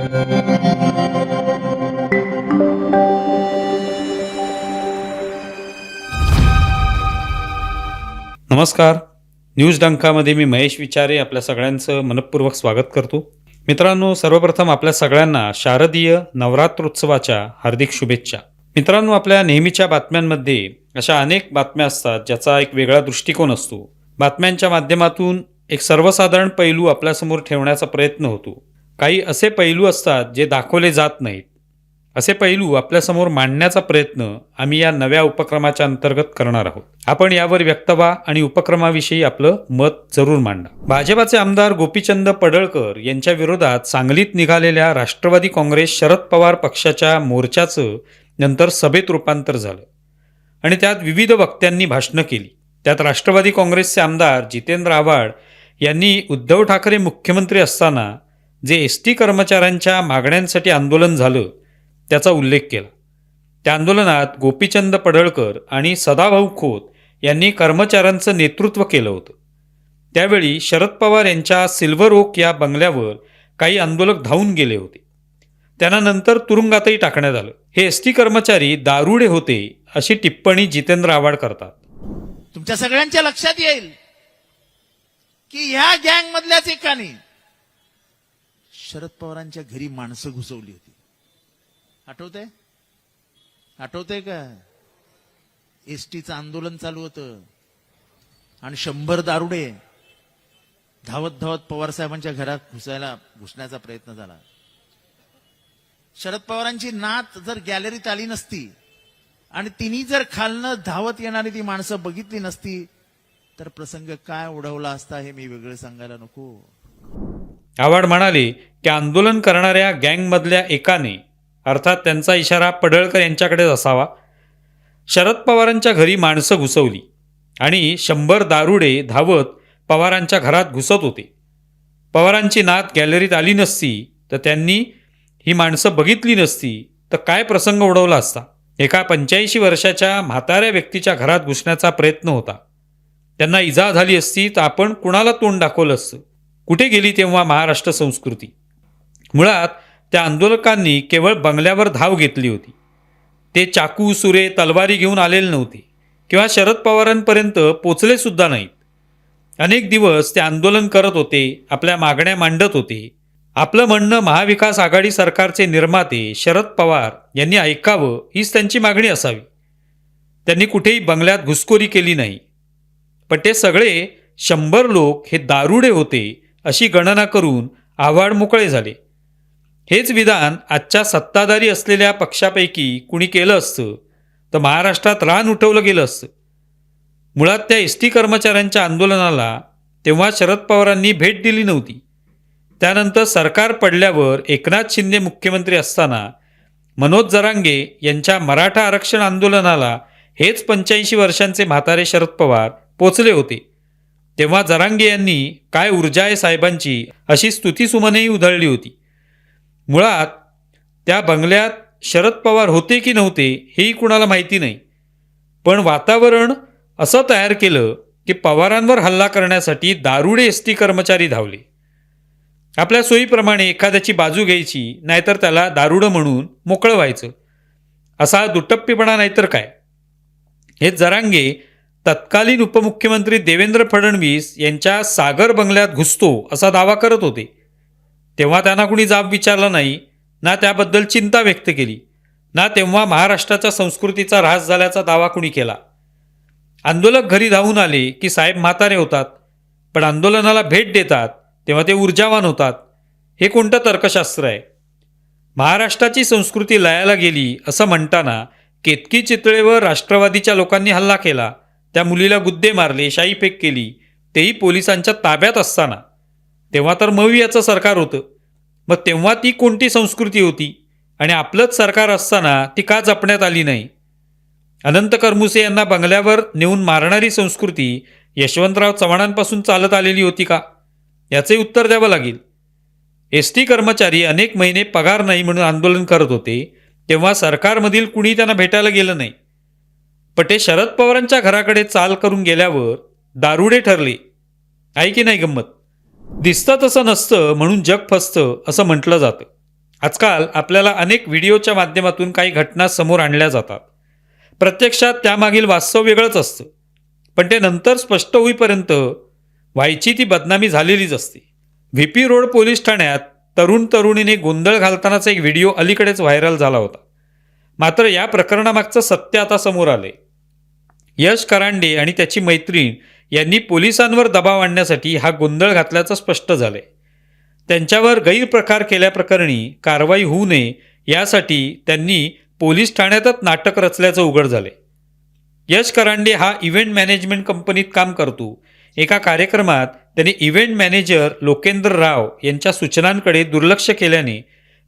नमस्कार. न्यूज डंकामध्ये मी महेश विचारे आपल्या सगळ्यांचं मनपूर्वक स्वागत करतो. मित्रांनो सर्वप्रथम आपल्या सगळ्यांना शारदीय नवरात्रोत्सवाच्या हार्दिक शुभेच्छा. मित्रांनो आपल्या नेहमीच्या बातम्यांमध्ये अशा अनेक बातम्या असतात ज्याचा एक वेगळा दृष्टिकोन असतो. बातम्यांच्या माध्यमातून एक सर्वसाधारण पैलू आपल्यासमोर ठेवण्याचा प्रयत्न होतो. काही असे पैलू असतात जे दाखवले जात नाहीत. असे पैलू आपल्यासमोर मांडण्याचा प्रयत्न आम्ही या नव्या उपक्रमाच्या अंतर्गत करणार आहोत. आपण यावर व्यक्त व्हा आणि उपक्रमाविषयी आपलं मत जरूर मांडा. भाजपाचे आमदार गोपीचंद पडळकर यांच्या विरोधात सांगलीत निघालेल्या राष्ट्रवादी काँग्रेस शरद पवार पक्षाच्या मोर्चाचं नंतर सभेत रूपांतर झालं आणि त्यात विविध वक्त्यांनी भाषणं केली. त्यात राष्ट्रवादी काँग्रेसचे आमदार जितेंद्र आव्हाड यांनी उद्धव ठाकरे मुख्यमंत्री असताना जे एस टी कर्मचाऱ्यांच्या मागण्यांसाठी आंदोलन झालं त्याचा उल्लेख केला. त्या आंदोलनात गोपीचंद पडळकर आणि सदाभाऊ खोत यांनी कर्मचाऱ्यांचं नेतृत्व केलं होतं. त्यावेळी शरद पवार यांच्या सिल्वर ओक या बंगल्यावर काही आंदोलक धावून गेले होते. त्यांना नंतर तुरुंगातही टाकण्यात आलं. हे एस टी कर्मचारी दारुडे होते अशी टिप्पणी जितेंद्र आव्हाड करतात. तुमच्या सगळ्यांच्या लक्षात येईल की ह्या गँग मधल्याच एकाने शरद पवारांच्या घरी माणसं घुसवली होती. आठवतंय? आठवतंय का? एसटीचं आंदोलन चालू होतं. आणि शंभर दारुडे धावत धावत पवार साहेबांच्या घरात घुसायला घुसण्याचा प्रयत्न झाला. शरद पवारांची नात जर गॅलरीत आली नसती आणि तिने जर खालनं धावत येणारी ती माणसं बघितली नसती तर प्रसंग काय उडवला असता हे मी वेगळं सांगायला नको. आव्हाड म्हणाले की आंदोलन करणाऱ्या गँगमधल्या एकाने अर्थात त्यांचा इशारा पडळकर यांच्याकडेच असावा शरद पवारांच्या घरी माणसं घुसवली आणि शंभर दारुडे धावत पवारांच्या घरात घुसत होते. पवारांची नात गॅलरीत आली नसती तर त्यांनी ही माणसं बघितली नसती तर काय प्रसंग उडवला असता? एका पंच्याऐंशी वर्षाच्या म्हाताऱ्या व्यक्तीच्या घरात घुसण्याचा प्रयत्न होता. त्यांना इजा झाली असती तर आपण कुणाला तोंड दाखवलं असतं? कुठे गेली तेव्हा महाराष्ट्र संस्कृती? मुळात त्या आंदोलकांनी केवळ बंगल्यावर धाव घेतली होती. ते चाकू सुरे तलवारी घेऊन आलेले नव्हते किंवा शरद पवारांपर्यंत पोचले सुद्धा नाहीत. अनेक दिवस ते आंदोलन करत होते आपल्या मागण्या मांडत होते. आपलं म्हणणं महाविकास आघाडी सरकारचे निर्माते शरद पवार यांनी ऐकावं हीच त्यांची मागणी असावी. त्यांनी कुठेही बंगल्यात घुसखोरी केली नाही. पण ते सगळे शंभर लोक हे दारुडे होते अशी गणना करून आव्हाड मोकळे झाले. हेच विधान आजच्या सत्ताधारी असलेल्या पक्षापैकी कुणी केलं असतं तर महाराष्ट्रात रान उठवलं गेलं असतं. मुळात त्या एस टी कर्मचाऱ्यांच्या आंदोलनाला तेव्हा शरद पवारांनी भेट दिली नव्हती. त्यानंतर सरकार पडल्यावर एकनाथ शिंदे मुख्यमंत्री असताना मनोज जरांगे यांच्या मराठा आरक्षण आंदोलनाला हेच पंच्याऐंशी वर्षांचे म्हातारे शरद पवार पोचले होते. तेव्हा जरांगे यांनी काय ऊर्जा आहे साहेबांची अशी स्तुतीसुमनही उधळली होती. मुळात त्या बंगल्यात शरद पवार होते की नव्हते हेही कुणाला माहिती नाही. पण वातावरण असं तयार केलं की पवारांवर हल्ला करण्यासाठी दारुडे एस टी कर्मचारी धावले. आपल्या सोयीप्रमाणे एखाद्याची बाजू घ्यायची नाहीतर त्याला दारुडं म्हणून मोकळं व्हायचं. असा दुटप्पीपणा नाहीतर काय? हे जरांगे तत्कालीन उपमुख्यमंत्री देवेंद्र फडणवीस यांच्या सागर बंगल्यात घुसतो असा दावा करत होते. तेव्हा त्यांना कुणी जाब विचारला नाही ना त्याबद्दल चिंता व्यक्त केली ना तेव्हा महाराष्ट्राच्या संस्कृतीचा ऱ्हास झाल्याचा दावा कुणी केला. आंदोलक घरी धावून आले की साहेब म्हातारे होतात पण आंदोलनाला भेट देतात तेव्हा ते ऊर्जावान होतात हे कोणतं तर्कशास्त्र आहे? महाराष्ट्राची संस्कृती लयाला गेली असं म्हणताना केतकी चितळेवर राष्ट्रवादीच्या लोकांनी हल्ला केला त्या मुलीला गुद्दे मारले शाईफेक केली. तेही पोलिसांच्या ताब्यात असताना. तेव्हा तर मवियाचं सरकार होतं. मग तेव्हा ती कोणती संस्कृती होती? आणि आपलंच सरकार असताना ती का जपण्यात आली नाही? अनंत करमुसे यांना बंगल्यावर नेऊन मारणारी संस्कृती यशवंतराव चव्हाणांपासून चालत आलेली होती का? याचे उत्तर द्यावं लागेल. एस टी कर्मचारी अनेक महिने पगार नाही म्हणून आंदोलन करत होते तेव्हा सरकारमधील कुणी त्यांना भेटायला गेलं नाही. पण ते शरद पवारांच्या घराकडे चाल करून गेल्यावर दारुडे ठरले. आहे की नाही गंमत? दिसतं तसं नसतं म्हणून जग फसतं असं म्हटलं जातं. आजकाल आपल्याला अनेक व्हिडिओच्या माध्यमातून काही घटना समोर आणल्या जातात. प्रत्यक्षात त्यामागील वास्तव वेगळंच असतं. पण ते नंतर स्पष्ट होईपर्यंत व्हायची ती बदनामी झालेलीच असते. व्ही पी रोड पोलीस ठाण्यात तरुण तरुणीने गोंधळ घालतानाचा एक व्हिडिओ अलीकडेच व्हायरल झाला होता. मात्र या प्रकरणामागचं सत्य आता समोर आले यश करांडे आणि त्याची मैत्रीण यांनी पोलिसांवर दबाव आणण्यासाठी हा गोंधळ घातल्याचं स्पष्ट झालंय. त्यांच्यावर गैरप्रकार केल्याप्रकरणी कारवाई होऊ नये यासाठी त्यांनी पोलीस ठाण्यातच नाटक रचल्याचं उघड झाले यश करांडे हा इव्हेंट मॅनेजमेंट कंपनीत काम करतो. एका कार्यक्रमात त्यांनी इव्हेंट मॅनेजर लोकेंद्र राव यांच्या सूचनांकडे दुर्लक्ष केल्याने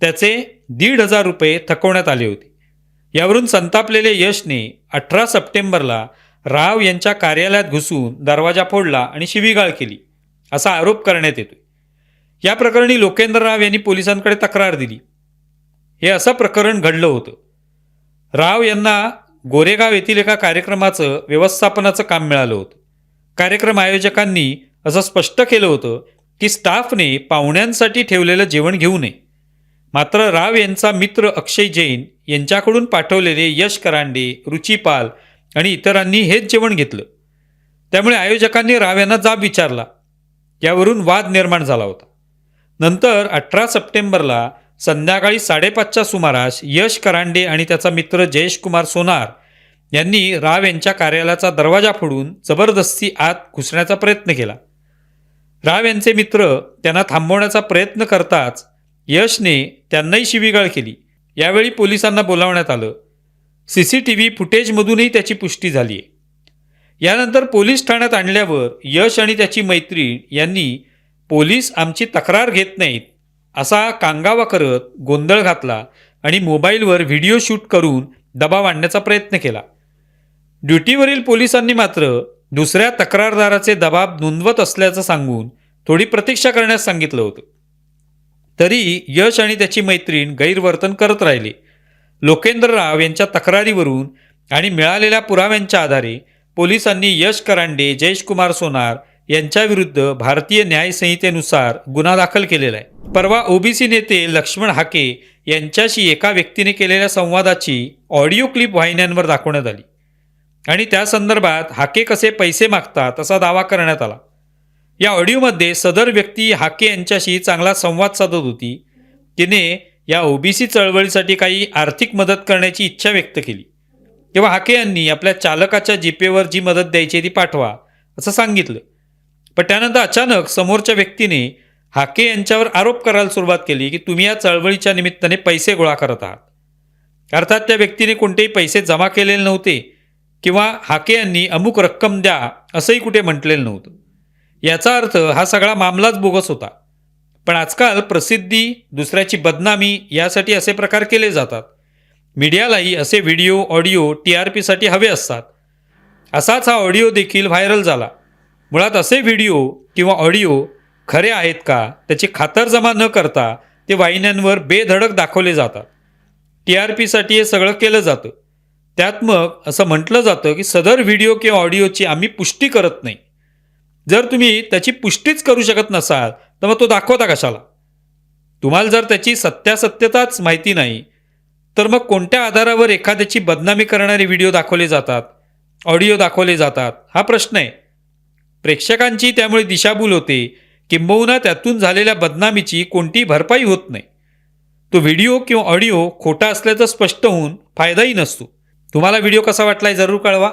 त्याचे दीड हजार रुपये थकवण्यात आले होते. यावरून संतापलेले यशने अठरा सप्टेंबरला राव यांच्या कार्यालयात घुसून दरवाजा फोडला आणि शिवीगाळ केली असा आरोप करण्यात येतोय. या प्रकरणी लोकेंद्र राव यांनी पोलिसांकडे तक्रार दिली. हे असं प्रकरण घडलं होतं. राव यांना गोरेगाव येथील एका कार्यक्रमाचं व्यवस्थापनाचं काम मिळालं होतं. कार्यक्रम आयोजकांनी असं स्पष्ट केलं होतं की स्टाफने पाहुण्यांसाठी ठेवलेलं जेवण घेऊ नये. मात्र राव यांचा मित्र अक्षय जैन यांच्याकडून पाठवलेले यश करांडे रुचिपाल आणि इतरांनी हेच जेवण घेतलं. त्यामुळे आयोजकांनी राव यांना जाब विचारला. यावरून वाद निर्माण झाला होता. नंतर अठरा सप्टेंबरला संध्याकाळी साडेपाचच्या सुमारास यश करांडे आणि त्याचा मित्र जयेश कुमार सोनार यांनी राव यांच्या कार्यालयाचा दरवाजा फोडून जबरदस्ती आत घुसण्याचा प्रयत्न केला. राव यांचे मित्र त्यांना थांबवण्याचा प्रयत्न करताच यशने त्यांनाही शिवीगाळ केली. यावेळी पोलिसांना बोलावण्यात आलं. सी सी टी व्ही फुटेजमधूनही त्याची पुष्टी झाली आहे यानंतर पोलीस ठाण्यात आणल्यावर यश आणि त्याची मैत्रीण यांनी पोलीस आमची तक्रार घेत नाहीत असा कांगावा करत गोंधळ घातला आणि मोबाईलवर व्हिडिओ शूट करून दबाव आणण्याचा प्रयत्न केला. ड्युटीवरील पोलिसांनी मात्र दुसऱ्या तक्रारदाराचे दबाब नोंदवत असल्याचं सांगून थोडी प्रतीक्षा करण्यास सांगितलं होतं. तरी यश आणि त्याची मैत्रीण गैरवर्तन करत राहिले. लोकेंद्र राव यांच्या तक्रारीवरून आणि मिळालेल्या पुराव्यांच्या आधारे पोलिसांनी यश करांडे जयशकुमार सोनार यांच्याविरुद्ध भारतीय न्यायसंहितेनुसार गुन्हा दाखल केलेला आहे. परवा ओबीसी नेते लक्ष्मण हाके यांच्याशी एका व्यक्तीने केलेल्या संवादाची ऑडिओ क्लिप वाहिन्यांवर दाखवण्यात आली. आणि त्या संदर्भात हाके कसे पैसे मागतात असा दावा करण्यात आला. या ऑडिओमध्ये सदर व्यक्ती हाके यांच्याशी चांगला संवाद साधत होती. तिने या ओबीसी चळवळीसाठी काही आर्थिक मदत करण्याची इच्छा व्यक्त केली. तेव्हा हाके यांनी आपल्या चालकाच्या जीपेवर जी मदत द्यायची ती पाठवा असं सांगितलं. पण त्यानंतर अचानक समोरच्या व्यक्तीने हाके यांच्यावर आरोप करायला सुरुवात केली की तुम्ही या चळवळीच्या निमित्ताने पैसे गोळा करत आहात. अर्थात त्या व्यक्तीने कोणतेही पैसे जमा केलेले नव्हते किंवा हाके यांनी अमुक रक्कम द्या असंही कुठे म्हटलेलं नव्हतं. याचा अर्थ हा सगळा मामलाच बोगस होता. पण आजकाल प्रसिद्धी दुसऱ्याची बदनामी यासाठी असे प्रकार केले जातात. मीडियालाही असे व्हिडिओ ऑडिओ टी आर पीसाठी हवे असतात. असाच हा ऑडिओ देखील व्हायरल झाला. मुळात असे व्हिडिओ किंवा ऑडिओ खरे आहेत का त्याची खातरजमा न करता ते वाहिन्यांवर बेधडक दाखवले जातात. टी आर पीसाठी हे सगळं केलं जातं. त्यात मग असं म्हटलं जातं की सदर व्हिडिओ किंवा ऑडिओची आम्ही पुष्टी करत नाही. जर तुम्ही त्याची पुष्टीच करू शकत नसाल तर मग तो दाखवता कशाला? तुम्हाला जर त्याची सत्यासत्यताच माहिती नाही तर मग कोणत्या आधारावर एखाद्याची बदनामी करणारे व्हिडिओ दाखवले जातात ऑडिओ दाखवले जातात? हा प्रश्न आहे. प्रेक्षकांची त्यामुळे दिशाभूल होते किंबहुना त्यातून झालेल्या बदनामीची कोणतीही भरपाई होत नाही. तो व्हिडिओ किंवा ऑडिओ खोटा असल्याचं स्पष्ट होऊन फायदाही नसतो. तुम्हाला व्हिडिओ कसा वाटलाय जरूर कळवा.